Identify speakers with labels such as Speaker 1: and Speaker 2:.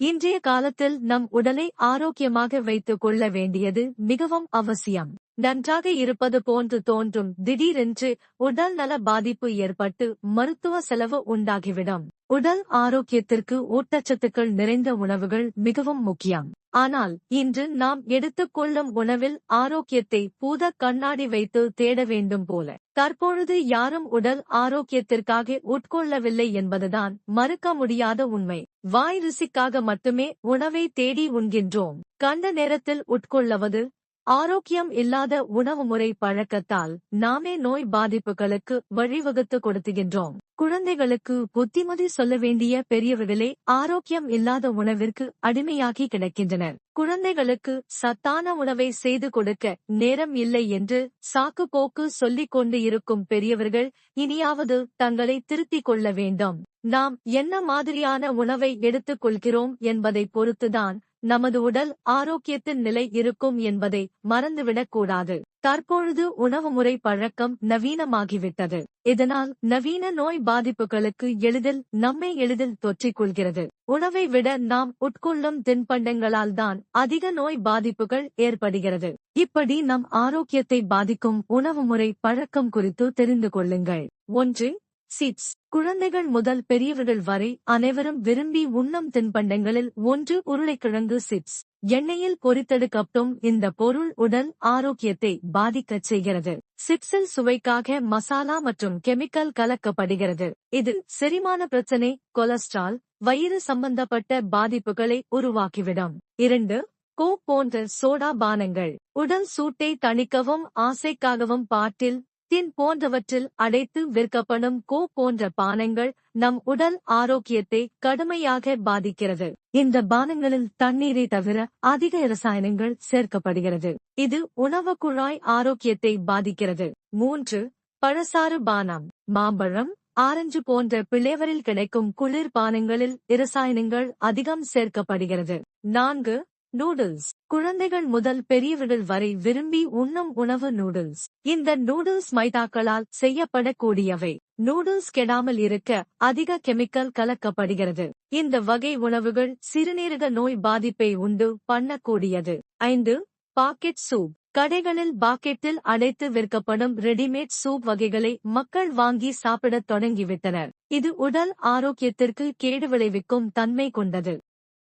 Speaker 1: இன்றைய காலத்தில் நம் உடலை ஆரோக்கியமாக வைத்துக் கொள்ள வேண்டியது மிகவும் அவசியம். நன்றாக இருப்பது போன்று தோன்றும் திடீரென்று உடல் நல பாதிப்பு ஏற்பட்டு மருத்துவ செலவு உண்டாகிவிடும். உடல் ஆரோக்கியத்திற்கு ஊட்டச்சத்துக்கள் நிறைந்த உணவுகள் மிகவும் முக்கியம். ஆனால் இன்று நாம் எடுத்துக்கொள்ளும் உணவில் ஆரோக்கியத்தை பூத கண்ணாடி வைத்து தேட வேண்டும் போல. தற்பொழுது யாரும் உடல் ஆரோக்கியத்திற்காக உட்கொள்ளவில்லை என்பதுதான் மறுக்க முடியாத உண்மை. வாய் ருசிக்காக மட்டுமே உணவை தேடி உண்கின்றோம். கண்ட நேரத்தில் உட்கொள்ளவது ஆரோக்கியம் இல்லாத உணவு முறை பழக்கத்தால் நாமே நோய் பாதிப்புகளுக்கு வழிவகுத்து கொடுத்துகின்றோம். குழந்தைகளுக்கு புத்திமதி சொல்ல வேண்டிய பெரியவர்களே ஆரோக்கியம் இல்லாத உணவிற்கு அடிமையாகி கிடக்கின்றனர். குழந்தைகளுக்கு சத்தான உணவை செய்து கொடுக்க நேரம் இல்லை என்று சாக்கு போக்கு சொல்லிக் கொண்டு இருக்கும் பெரியவர்கள் இனியாவது தங்களை திருத்திக் கொள்ள வேண்டும். நாம் என்ன மாதிரியான உணவை எடுத்துக் கொள்கிறோம் என்பதை பொறுத்துதான் நமது உடல் ஆரோக்கியத்தின் நிலை இருக்கும் என்பதை மறந்துவிடக் கூடாது. தற்பொழுது உணவு முறை பழக்கம் நவீனமாகிவிட்டது. இதனால் நவீன நோய் பாதிப்புகளுக்கு எளிதில் நம்மை எளிதில் தொற்றிக் கொள்கிறது. உணவை விட நாம் உட்கொள்ளும் தின்பண்டங்களால் தான் அதிக நோய் பாதிப்புகள் ஏற்படுகிறது. இப்படி நம் ஆரோக்கியத்தை பாதிக்கும் உணவு முறை பழக்கம் குறித்து தெரிந்து கொள்ளுங்கள். ஒன்று சிப்ஸ் குழந்தைகள் முதல் பெரியவர்கள் வரை அனைவரும் விரும்பி உண்ணும் தின்பண்டங்களில் ஒன்று உருளைக்கிழங்கு சிப்ஸ் எண்ணெயில் பொரித்தெடுக்கப்பட்டும் இந்த பொருள் உடல் ஆரோக்கியத்தை பாதிக்கச் செய்கிறது. சிப்ஸில் சுவைக்காக மசாலா மற்றும் கெமிக்கல் கலக்கப்படுகிறது. இது செரிமான பிரச்சனை கொலஸ்ட்ரால் வயிறு சம்பந்தப்பட்ட பாதிப்புகளை உருவாக்கிவிடும். இரண்டு கோ போன்ற சோடா பானங்கள். உடல் சூட்டை தணிக்கவும் ஆசைக்காகவும் பாட்டில் தின் போன்றவற்றில் அடைத்து விற்கப்படும் கோ போன்ற பானங்கள் நம் உடல் ஆரோக்கியத்தை கடுமையாக பாதிக்கிறது. இந்த பானங்களில் தண்ணீரை தவிர அதிக ரசாயனங்கள் சேர்க்கப்படுகிறது. இது உணவு குழாய் ஆரோக்கியத்தை பாதிக்கிறது. மூன்று பழசாறு பானம். மாம்பழம் ஆரஞ்சு போன்ற பிளேவரில் கிடைக்கும் குளிர் பானங்களில் இரசாயனங்கள் அதிகம் சேர்க்கப்படுகிறது. நான்கு நூடுல்ஸ் குழந்தைகள் முதல் பெரியவர்கள் வரை விரும்பி உண்ணும் உணவு நூடுல்ஸ் இந்த நூடுல்ஸ் மைதாக்களால் செய்யப்படக்கூடியவை. நூடுல்ஸ் கெடாமல் இருக்க அதிக கெமிக்கல் கலக்கப்படுகிறது. இந்த வகை உணவுகள் சிறுநீரக நோய் பாதிப்பை உண்டு பண்ணக்கூடியது. ஐந்து பாக்கெட் சூப். கடைகளில் பாக்கெட்டில் அடைத்து விற்கப்படும் ரெடிமேட் சூப் வகைகளை மக்கள் வாங்கி சாப்பிடத் தொடங்கிவிட்டனர். இது உடல் ஆரோக்கியத்திற்கு கேடு விளைவிக்கும் தன்மை கொண்டது.